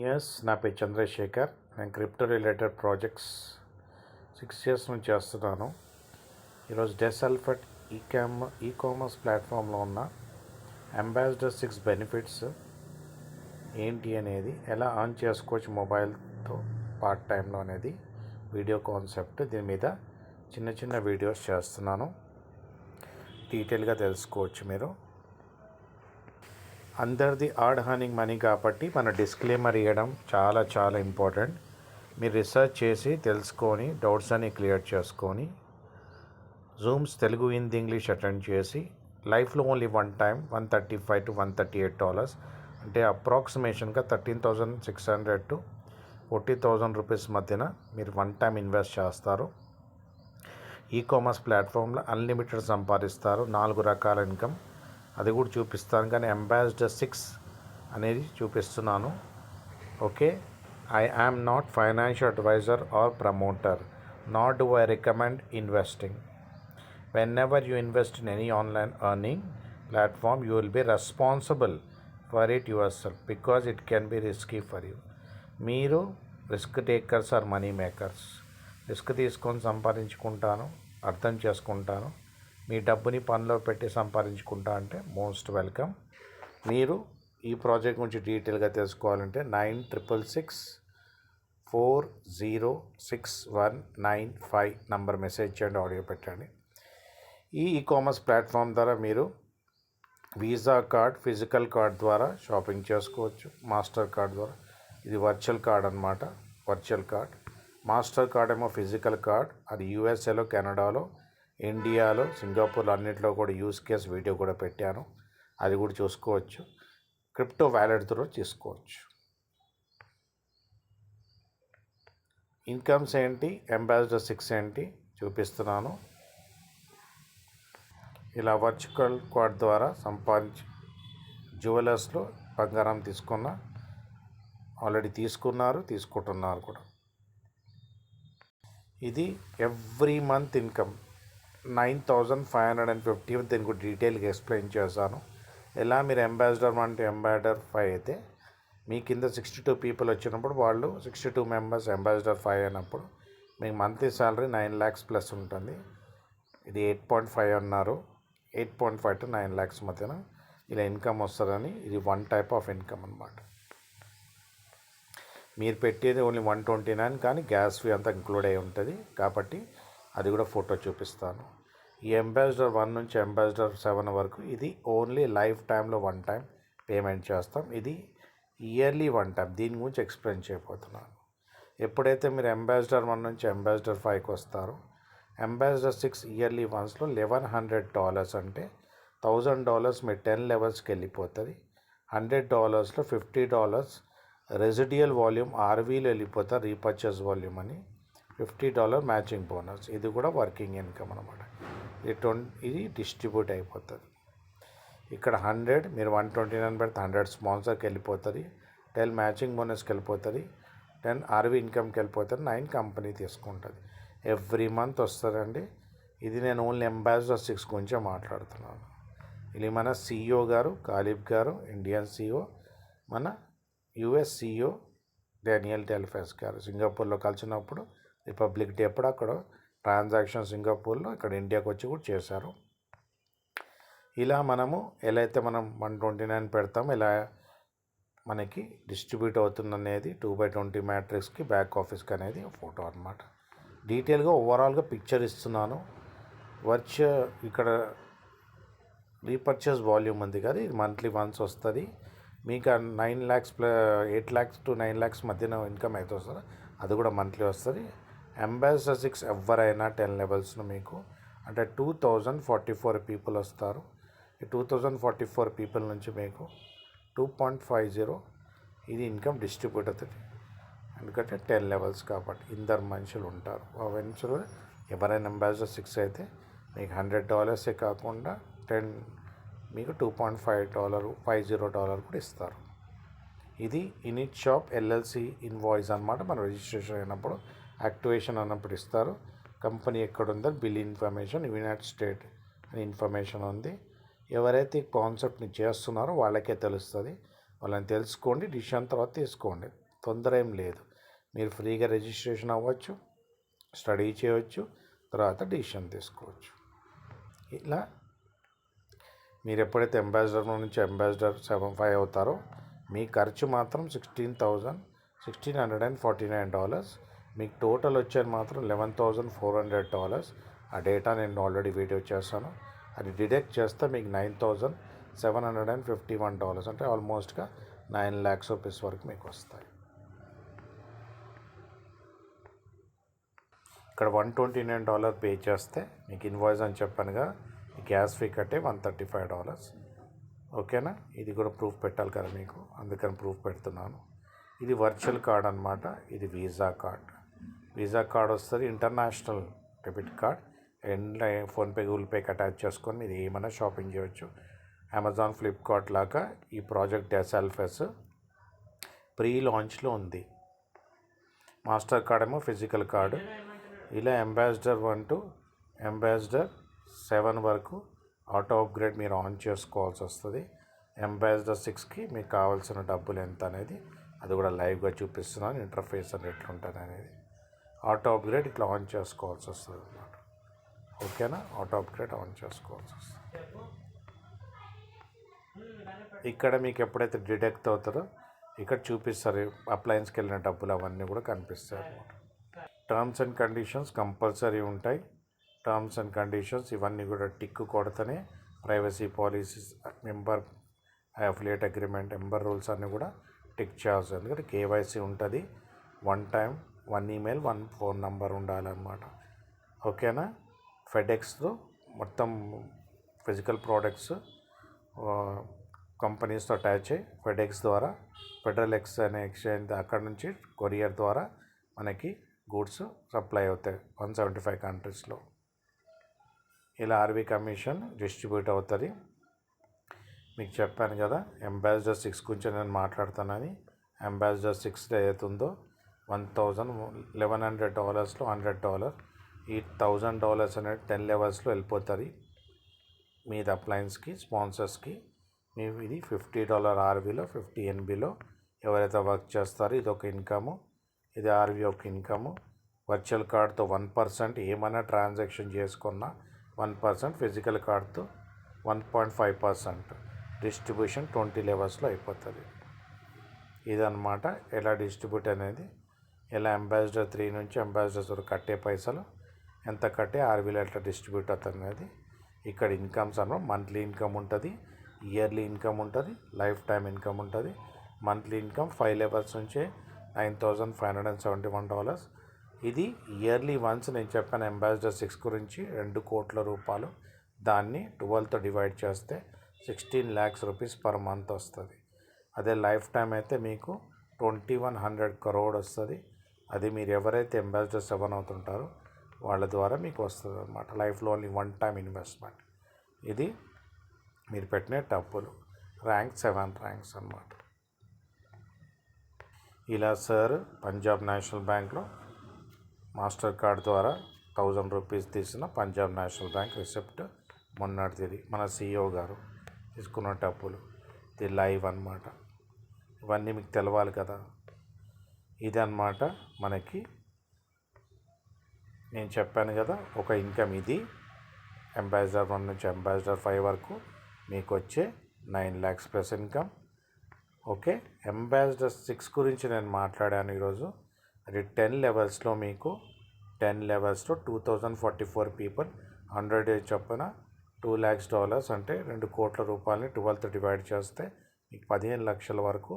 Years నా పేరు చంద్రశేఖర్. నేను crypto related projects six years నుంచి చేస్తున్నాను. ఈరోజు డెసల్ఫట్ ఈ కామ్ ఈ కామర్స్ ప్లాట్ఫామ్లో ఉన్న అంబాసిడర్ సిక్స్ బెనిఫిట్స్ ఏంటి అనేది ఎలా ఆన్ చేసుకోవచ్చు మొబైల్తో పార్ట్ టైంలో అనేది వీడియో కాన్సెప్ట్ దీని మీద చిన్న చిన్న వీడియోస్ చేస్తున్నాను. డీటెయిల్గా తెలుసుకోవచ్చు మీరు. అందరిది ఆడ్ హర్నింగ్ మనీ కాబట్టి మన డిస్క్లైమర్ ఇవ్వడం చాలా చాలా ఇంపార్టెంట్ మీరు రీసెర్చ్ చేసి తెలుసుకొని డౌట్స్ అన్ని క్లియర్ చేసుకొని zooms Telugu Hindi English attend చేసి లైఫ్లో only one time one thirty five to one thirty eight dollars అంటే అప్రాక్సిమేషన్గా thirteen thousand six hundred to forty thousand rupees మధ్యన మీరు వన్ టైం ఇన్వెస్ట్ చేస్తారు. ఈ కామర్స్ ప్లాట్ఫామ్లో unlimited సంపాదిస్తారు. నాలుగు రకాల ఇన్కమ్ అది కూడా చూపిస్తాను. కానీ అంబాసిడర్ సిక్స్ అనేది చూపిస్తున్నాను. Okay I am not financial advisor or promoter not do I recommend investing whenever you invest in any online earning platform you will be responsible for it yourself because it can be risky for you మీరు risk takers are money makers risk తీసుకొని సంపాదించుకుంటాను అర్థం చేసుకుంటాను. మీ డబ్బుని పనిలో పెట్టి సంపాదించుకుంటా అంటే most welcome. మీరు ఈ ప్రాజెక్ట్ గురించి డీటెయిల్గా తెలుసుకోవాలంటే nine triple six four zero six one nine five number message చేయండి ఆడియో పెట్టండి. ఈ ఈ కామర్స్ ప్లాట్ఫామ్ ద్వారా మీరు వీసా కార్డ్ ఫిజికల్ కార్డ్ ద్వారా షాపింగ్ చేసుకోవచ్చు మాస్టర్ కార్డ్ ద్వారా. ఇది వర్చువల్ కార్డ్ అనమాట వర్చువల్ కార్డ్. మాస్టర్ కార్డ్ ఏమో ఫిజికల్ కార్డ్ అది యూఎస్ఏలో కెనడాలో. ఇండియాలో సింగపూర్లో అన్నింటిలో కూడా యూస్ కేస్ వీడియో కూడా పెట్టాను. అది కూడా చూసుకోవచ్చు. క్రిప్టో వ్యాలెట్ ద్వారా తీసుకోవచ్చు ఇన్కమ్స్ ఏంటి? అంబాసిడర్ సిక్స్ ఏంటి? చూపిస్తున్నాను. ఇలా వర్చువల్ కార్డ్ ద్వారా సంపాదించి జ్యువెలర్స్లో బంగారం తీసుకున్న ఆల్రెడీ తీసుకున్నారు తీసుకుంటున్నారు కూడా. ఇది every month income nine thousand five hundred and fifty దీనికి డీటెయిల్గా ఎక్స్ప్లెయిన్ చేశాను. ఎలా మీరు అంబాసిడర్ అంటే అంబాసిడర్ ఫైవ్ అయితే మీ కింద సిక్స్టీ టూ పీపుల్ వచ్చినప్పుడు వాళ్ళు sixty two members ambassador five అయినప్పుడు మీకు monthly salary nine lakhs plus ఉంటుంది. ఇది ఎయిట్ పాయింట్ ఫైవ్ అన్నారు. Eight point five to nine lakhs మధ్యన ఇలా ఇన్కమ్ వస్తుందని ఇది వన్ టైప్ ఆఫ్ ఇన్కమ్ అనమాట మీరు పెట్టేది ఓన్లీ వన్ ట్వంటీ నైన్ కానీ గ్యాస్ ఫీ అంతా ఇంక్లూడ్ అయి ఉంటుంది. కాబట్టి అది కూడా ఫోటో చూపిస్తాను. ఈ అంబాసిడర్ వన్ నుంచి అంబాసిడర్ సెవెన్ వరకు ఇది ఓన్లీ లైఫ్ టైంలో వన్ టైం పేమెంట్ చేస్తాం. ఇది ఇయర్లీ వన్ టైం దీని గురించి ఎక్స్ప్లెయిన్ చేయబోతున్నాను. ఎప్పుడైతే మీరు అంబాసిడర్ వన్ నుంచి అంబాసిడర్ ఫైవ్కి వస్తారో అంబాసిడర్ సిక్స్ ఇయర్లీ వన్స్లో లెవెన్ హండ్రెడ్ డాలర్స్ అంటే థౌజండ్ డాలర్స్ మీ టెన్ లెవెల్స్కి వెళ్ళిపోతుంది. హండ్రెడ్ డాలర్స్లో ఫిఫ్టీ డాలర్స్ రెసిడియల్ వాల్యూమ్ ఆర్వీలో వెళ్ళిపోతారు రీపర్చేస్ వాల్యూమ్ అని. Fifty dollar matching bonus. ఇది కూడా వర్కింగ్ ఇన్కమ్ అనమాట ఇది ట్వంటీ ఇది డిస్ట్రిబ్యూట్ అయిపోతుంది. ఇక్కడ హండ్రెడ్ మీరు వన్ ట్వంటీ నైన్ పెడితే హండ్రెడ్ స్పాన్సర్కి వెళ్ళిపోతుంది. టెన్ మ్యాచింగ్ బోనస్కి వెళ్ళిపోతుంది. టెన్ ఆర్వీ ఇన్కమ్కి వెళ్ళిపోతుంది. నైన్ కంపెనీ తీసుకుంటుంది. ఎవ్రీ మంత్ వస్తుందండి. ఇది నేను ఓన్లీ అంబాసిడర్ సిక్స్ గురించే మాట్లాడుతున్నాను. ఇది మన సిఇఓ గారు కాలిబ్ గారు ఇండియన్ సిఇఓ మన యుఎస్ సిఇఓ డానియల్ టెల్ఫెస్ గారు. సింగపూర్లో కలిసినప్పుడు రిపబ్లిక్ డే అప్పుడు అక్కడ ట్రాన్సాక్షన్ సింగపూర్లో ఇక్కడ ఇండియాకి వచ్చి కూడా చేశారు. ఇలా మనము ఎలా అయితే మనం వన్ ట్వంటీ నైన్ పెడతాం ఇలా మనకి డిస్ట్రిబ్యూట్ అవుతుంది అనేది టూ బై ట్వంటీ మ్యాట్రిక్స్కి బ్యాక్ ఆఫీస్కి అనేది ఫోటో అనమాట డీటెయిల్గా ఓవరాల్గా పిక్చర్ ఇస్తున్నాను. వర్చ ఇక్కడ రీపర్చేస్ వాల్యూమ్ ఉంది కదా ఇది మంత్లీ వన్స్ వస్తుంది. మీకు nine lakhs plus eight lakhs to nine lakhs మధ్యన ఇన్కమ్ అయితే వస్తుంది అది కూడా మంత్లీ వస్తుంది. అంబాసిడర్ సిక్స్ ఎవరైనా టెన్ లెవెల్స్ను మీకు అంటే two thousand forty four people వస్తారు. ఈ two thousand forty four people నుంచి మీకు టూ పాయింట్ ఫైవ్ జీరో ఇది ఇన్కమ్ డిస్ట్రిబ్యూట్ అవుతుంది. ఎందుకంటే టెన్ లెవెల్స్ కాబట్టి ఇద్దరు మనుషులు ఉంటారు. ఆ మనుషులు ఎవరైనా అంబాసిడర్ సిక్స్ అయితే మీకు హండ్రెడ్ డాలర్సే కాకుండా టెన్ మీకు two point five dollar five zero dollar కూడా ఇస్తారు. ఇది ఇనిట్ షాప్ ఎల్ఎల్సి ఇన్వాయిస్ అనమాట మన రిజిస్ట్రేషన్ అయినప్పుడు యాక్టివేషన్ అన్నప్పుడు ఇస్తారు. కంపెనీ ఎక్కడుందో బిల్ ఇన్ఫర్మేషన్ యునైటెడ్ స్టేట్ అని ఇన్ఫర్మేషన్ ఉంది. ఎవరైతే ఈ కాన్సెప్ట్ని చేస్తున్నారో వాళ్ళకే తెలుస్తుంది. వాళ్ళని తెలుసుకోండి డిసిషన్ తర్వాత తీసుకోండి. తొందర ఏం లేదు. మీరు ఫ్రీగా రిజిస్ట్రేషన్ అవ్వచ్చు స్టడీ చేయవచ్చు తర్వాత డిసిషన్ తీసుకోవచ్చు. ఇలా మీరు ఎప్పుడైతే అంబాసిడర్ నుంచి అంబాసిడర్ సెవెన్ ఫైవ్ అవుతారో మీ ఖర్చు మాత్రం sixteen thousand sixteen hundred and forty nine dollars. మీకు టోటల్ వచ్చేది మాత్రం eleven thousand four hundred dollars. ఆ డేటా నేను ఆల్రెడీ వీడియో చేస్తాను అది డిడక్ట్ చేస్తే మీకు nine thousand seven hundred and fifty one dollars. అంటే ఆల్మోస్ట్గా నైన్ ల్యాక్స్ రూపీస్ వరకు మీకు వస్తాయి. ఇక్కడ one twenty nine dollar pay చేస్తే మీకు ఇన్వాయిస్ అని చెప్పానుగా గ్యాస్ ఫీ కట్టే వన్ థర్టీ ఫైవ్ డాలర్స్. ఓకేనా? ఇది కూడా ప్రూఫ్ పెట్టాలి కదా మీకు. అందుకని ప్రూఫ్ పెడుతున్నాను. ఇది వర్చువల్ కార్డ్ అనమాట ఇది వీసా కార్డ్. వీసా కార్డ్ వస్తుంది international debit card. And PhonePe Google పేకి attach చేసుకొని మీరు ఏమైనా షాపింగ్ చేయవచ్చు అమెజాన్ ఫ్లిప్కార్ట్ లాగా ఈ ప్రాజెక్ట్ ఎస్ఎల్ఫెస్ ప్రీ లాంచ్లో ఉంది. మాస్టర్ కార్డ్ ఏమో ఫిజికల్ కార్డు. ఇలా ambassador one to ambassador seven వరకు ఆటో అప్గ్రేడ్ మీరు ఆన్ చేసుకోవాల్సి వస్తుంది. అంబాసిడర్ సిక్స్కి మీకు కావాల్సిన డబ్బులు ఎంత అనేది అది కూడా లైవ్గా చూపిస్తున్నాను. ఇంటర్ఫేస్ అని ఎట్లుంటుంది అనేది. ఆటో అప్గ్రేడ్ ఇట్లా ఆన్ చేసుకోవాల్సి వస్తుంది అన్నమాట ఓకేనా? ఆటో అప్గ్రేడ్ ఆన్ చేసుకోవాల్సి వస్తుంది. ఇక్కడ మీకు ఎప్పుడైతే డిడక్ట్ అవుతారో ఇక్కడ చూపిస్తారు అప్లయన్స్కి వెళ్ళిన డబ్బులు అవన్నీ కూడా కనిపిస్తాయి అన్నమాట. టర్మ్స్ అండ్ కండిషన్స్ కంపల్సరీ ఉంటాయి. టర్మ్స్ అండ్ కండిషన్స్ ఇవన్నీ కూడా టిక్ కొడితేనే privacy policies member affiliate agreement member rules అన్నీ కూడా టిక్ చేయాల్సి ఎందుకంటే కేవైసీ ఉంటుంది. One time one email one phone number ఉండాలన్నమాట. ఓకేనా? ఫెడెక్స్లో మొత్తం ఫిజికల్ ప్రోడక్ట్స్ కంపెనీస్తో అటాచ్ అయ్యి ఫెడెక్స్ ద్వారా ఫెడరల్ ఎక్స్ అనే ఎక్స్చేంజ్ అక్కడ నుంచి కొరియర్ ద్వారా మనకి గూడ్స్ సప్లై అవుతాయి వన్ సెవెంటీ ఫైవ్ కంట్రీస్లో. ఇలా ఆర్బీ కమిషన్ డిస్ట్రిబ్యూట్ అవుతుంది. మీకు చెప్పాను కదా అంబాసిడర్ సిక్స్ గురించి నేను మాట్లాడుతానని అంబాసిడర్ సిక్స్ అవుతుందో వన్ థౌజండ్ లెవెన్ హండ్రెడ్ డాలర్స్లో హండ్రెడ్ డాలర్. ఈ థౌజండ్ డాలర్స్ అనేది టెన్ లెవెల్స్లో వెళ్ళిపోతుంది. మీ అప్లయన్స్కి స్పాన్సర్స్కి. మీ ఇది ఫిఫ్టీ డాలర్ ఆర్వీలో ఫిఫ్టీ ఎన్బిలో ఎవరైతే వర్క్ చేస్తారో ఇది ఒక ఇన్కము. ఇది ఆర్వీ ఒక ఇన్కము. వర్చువల్ కార్డ్తో వన్ పర్సెంట్ ఏమైనా ట్రాన్సాక్షన్ చేసుకున్నా one percent physical కార్డ్తో one point five percent distribution twenty లెవెల్స్లో అయిపోతుంది. ఇదన్నమాట ఎలా డిస్ట్రిబ్యూట్ అనేది. ఎలా అంబాసిడర్ త్రీ నుంచి అంబాసిడర్ వరకు కట్టే పైసలు ఎంత కట్టే ఆర్వీలో ఎట్లా డిస్ట్రిబ్యూట్ అవుతుంది అనేది ఇక్కడ ఇన్కమ్స్ అన్నమాట మంత్లీ ఇన్కమ్ ఉంటుంది ఇయర్లీ ఇన్కమ్ ఉంటుంది లైఫ్ టైం ఇన్కమ్ ఉంటుంది. మంత్లీ ఇన్కమ్ ఫైవ్ లెవెల్స్ నుంచి nine thousand five hundred and seventy one dollars ఇది ఇయర్లీ వన్స్ నేను చెప్పాను అంబాసిడర్ సిక్స్ గురించి రెండు కోట్ల రూపాయలు దాన్ని ట్వెల్వ్తో డివైడ్ చేస్తే sixteen lakhs rupees per month వస్తుంది. అదే లైఫ్ టైం అయితే మీకు ట్వంటీ వన్ హండ్రెడ్ కరోడ్ వస్తుంది. అది మీరు ఎవరైతే అంబాసిడర్స్ సెవెన్ అవుతుంటారో వాళ్ళ ద్వారా మీకు వస్తుంది అనమాట లైఫ్లో ఓన్లీ వన్ టైం ఇన్వెస్ట్మెంట్ ఇది మీరు పెట్టిన డబ్బులు ర్యాంక్ సెవెన్ ర్యాంక్స్ అనమాట ఇలా సార్ పంజాబ్ నేషనల్ బ్యాంక్లో మాస్టర్ కార్డ్ ద్వారా థౌజండ్ రూపీస్ తీసిన పంజాబ్ నేషనల్ బ్యాంక్ రిసిప్ట్ మొన్నటిది మన సిఇఓ గారు తీసుకున్న డబ్బులు ఇది లైవ్ అనమాట ఇవన్నీ మీకు తెలవాలి కదా. ఇది మనకి. నేను చెప్పాను కదా ఒక ఇన్కమ్ ఇది. అంబాసిడర్ వన్ నుంచి అంబాసిడర్ ఫైవ్ వరకు మీకు వచ్చే nine lakhs plus income. Okay ambassador six గురించి నేను మాట్లాడాను ఈరోజు. అది టెన్ లెవెల్స్లో మీకు టెన్ లెవెల్స్లో two thousand forty four people hundred days చొప్పున టూ ల్యాక్స్ డాలర్స్ అంటే రెండు కోట్ల రూపాయలని ట్వెల్త్ డివైడ్ చేస్తే మీకు పదిహేను లక్షల వరకు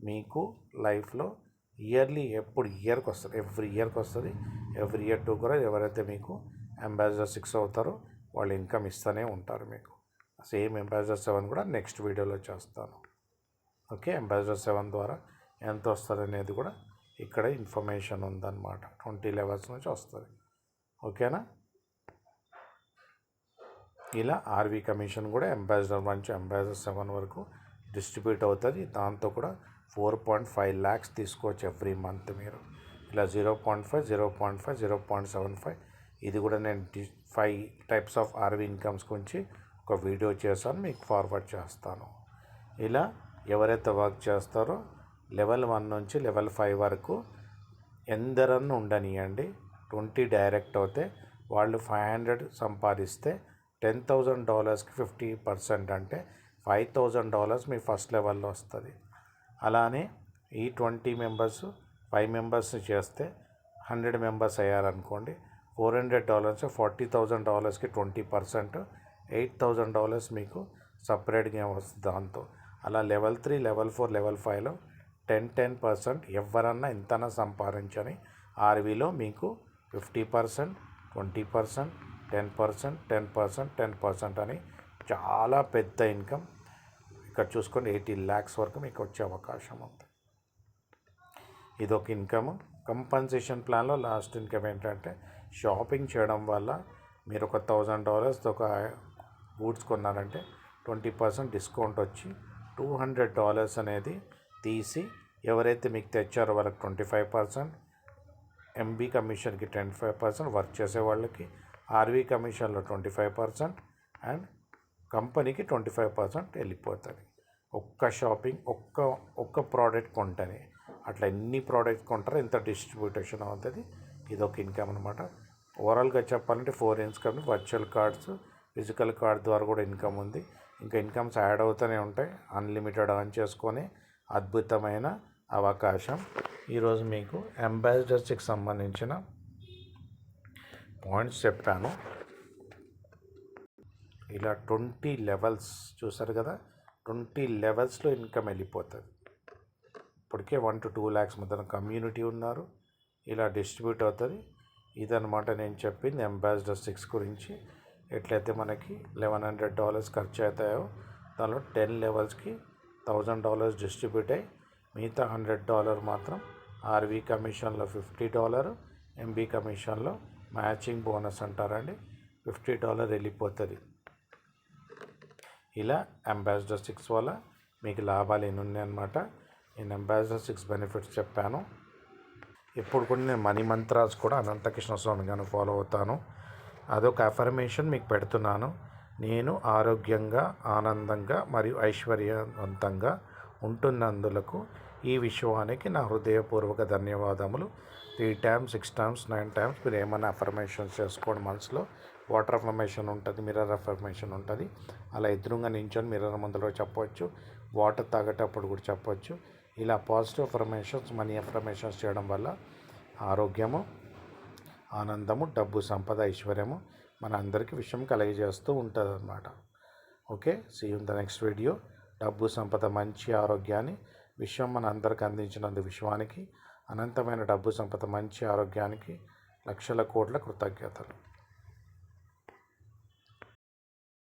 మీకు లైఫ్లో ఇయర్లీ ఎప్పుడు ఇయర్కి వస్తుంది ఎవ్రీ ఇయర్కి వస్తుంది. ఎవ్రీ ఇయర్ టూ కూడా ఎవరైతే మీకు అంబాసిడర్ సిక్స్ అవుతారో వాళ్ళు ఇన్కమ్ ఇస్తూనే ఉంటారు మీకు. సేమ్ అంబాసిడర్ సెవెన్ కూడా నెక్స్ట్ వీడియోలో చేస్తాను. ఓకే అంబాసిడర్ సెవెన్ ద్వారా ఎంత వస్తుంది అనేది కూడా ఇక్కడ ఇన్ఫర్మేషన్ ఉందన్నమాట. ట్వంటీ లెవెల్స్ నుంచి వస్తుంది. ఓకేనా? ఇలా ఆర్వీ కమిషన్ కూడా అంబాసిడర్ నుంచి అంబాసిడర్ సెవెన్ వరకు డిస్ట్రిబ్యూట్ అవుతుంది. దాంతో కూడా ఫోర్ పాయింట్ ఫైవ్ ల్యాక్స్ తీసుకోవచ్చు ఎవ్రీ మంత్ మీరు. ఇలా zero point five zero point five zero point seven five. ఇది కూడా నేను five types of RV incomes గురించి ఒక వీడియో చేశాను మీకు ఫార్వర్డ్ చేస్తాను. ఇలా ఎవరైతే వర్క్ చేస్తారో లెవెల్ వన్ నుంచి లెవెల్ ఫైవ్ వరకు ఎందరన్నా ఉండనియండి. ట్వంటీ డైరెక్ట్ అవుతే వాళ్ళు ఫైవ్ హండ్రెడ్ సంపాదిస్తే టెన్ థౌజండ్ డాలర్స్కి ఫిఫ్టీ పర్సెంట్ అంటే ఫైవ్ థౌజండ్ డాలర్స్ మీ ఫస్ట్ లెవెల్లో వస్తుంది. అలానే ఈ ట్వంటీ మెంబర్స్ ఫైవ్ మెంబర్స్ని చేస్తే hundred members అయ్యారనుకోండి four hundred dollars forty thousand డాలర్స్కి twenty percent eight thousand dollars మీకు సపరేట్గా వస్తుంది దాంతో. అలా level three level four level ఫైవ్లో టెన్ టెన్ పర్సెంట్ ఎవరన్నా ఎంతనా సంపాదించని ఆర్వీలో మీకు fifty percent twenty percent ten percent ten percent ten percent అని చాలా పెద్ద ఇన్కమ్ ఇక్కడ చూసుకొని ఎయిటీ ల్యాక్స్ వరకు మీకు వచ్చే అవకాశం ఉంది. ఇది ఒక ఇన్కమ్ కంపన్సేషన్ ప్లాన్లో లాస్ట్ ఇన్కమ్ ఏంటంటే షాపింగ్ చేయడం వల్ల మీరు ఒక థౌజండ్ డాలర్స్ ఒక గూడ్స్ కొన్నారంటే ట్వంటీ పర్సెంట్ డిస్కౌంట్ వచ్చి టూ హండ్రెడ్ డాలర్స్ అనేది తీసి ఎవరైతే మీకు తెచ్చారో వాళ్ళకి ట్వంటీ ఫైవ్ పర్సెంట్ ఎంబీ కమిషన్కి ట్వంటీ ఫైవ్ పర్సెంట్ వర్క్ చేసే వాళ్ళకి ఆర్వీ కమిషన్లో ట్వంటీ ఫైవ్ పర్సెంట్ అండ్ కంపెనీకి ట్వంటీ ఫైవ్ పర్సెంట్ వెళ్ళిపోతుంది. ఒక్క షాపింగ్ ఒక్క ఒక్క ప్రోడక్ట్ కొంటేనే అట్లా ఎన్ని ప్రోడక్ట్స్ కొంటారో ఇంత డిస్ట్రిబ్యూటేషన్ అవుతుంది ఇది ఒక ఇన్కమ్ అనమాట ఓవరాల్గా చెప్పాలంటే four income virtual cards physical card ద్వారా కూడా ఇన్కమ్ ఉంది. ఇంకా ఇన్కమ్స్ యాడ్ అవుతూనే ఉంటాయి. అన్లిమిటెడ్ ఆన్ చేసుకొని అద్భుతమైన అవకాశం. ఈరోజు మీకు అంబాసిడర్స్కి సంబంధించిన పాయింట్స్ చెప్పాను. ఇలా ట్వంటీ లెవెల్స్ చూసారు కదా ట్వంటీ లెవెల్స్లో ఇన్కమ్ వెళ్ళిపోతుంది. ఇప్పటికే వన్ టు టూ ల్యాక్స్ మధ్యన కమ్యూనిటీ ఉన్నారు. ఇలా డిస్ట్రిబ్యూట్ అవుతుంది. ఇదనమాట నేను చెప్పింది అంబాసిడర్ సిక్స్ గురించి. ఎట్లయితే మనకి లెవెన్ హండ్రెడ్ డాలర్స్ ఖర్చు అవుతాయో దానిలో టెన్ లెవెల్స్కి థౌజండ్ డాలర్స్ డిస్ట్రిబ్యూట్ అయ్యి మిగతా హండ్రెడ్ డాలర్ మాత్రం ఆర్వీ కమిషన్లో ఫిఫ్టీ డాలర్ ఎంబీ కమిషన్లో మ్యాచింగ్ బోనస్ అంటారండి. ఫిఫ్టీ డాలర్ వెళ్ళిపోతుంది. ఇలా అంబాసిడర్ సిక్స్ వల్ల మీకు లాభాలు ఎన్ని ఉన్నాయన్నమాట నేను అంబాసిడర్ సిక్స్ బెనిఫిట్స్ చెప్పాను. ఇప్పుడు కూడా నేను మనీ మంత్రాస్ కూడా అనంతకృష్ణ స్వామి గారిని ఫాలో అవుతాను. అదొక అఫర్మేషన్ మీకు పెడుతున్నాను. నేను ఆరోగ్యంగా ఆనందంగా మరియు ఐశ్వర్యవంతంగా ఉంటున్నందులకు ఈ విషయానికి నా హృదయపూర్వక ధన్యవాదములు. Three times six times nine times మీరు ఏమైనా అఫర్మేషన్ చేసుకోండి మనసులో. వాటర్ అఫర్మేషన్ ఉంటుంది మిర్రర్ అఫర్మేషన్ ఉంటుంది. అలా ఎదురుగా నించొని మిర్రర్ ముందులో చెప్పవచ్చు వాటర్ తాగేటప్పుడు కూడా చెప్పవచ్చు ఇలా పాజిటివ్ అఫర్మేషన్స్ మనీ అఫర్మేషన్స్ చేయడం వల్ల ఆరోగ్యము ఆనందము డబ్బు సంపద ఐశ్వర్యము మన అందరికీ విషయం కలిగజేస్తూ ఉంటుంది అన్నమాట okay see in the next video డబ్బు సంపద మంచి ఆరోగ్యాన్ని విశ్వం మన అందరికి అందించినందు విశ్వానికి అనంతమైన డబ్బు సంపద మంచి ఆరోగ్యానికి లక్షల కోట్ల కృతజ్ఞతలు.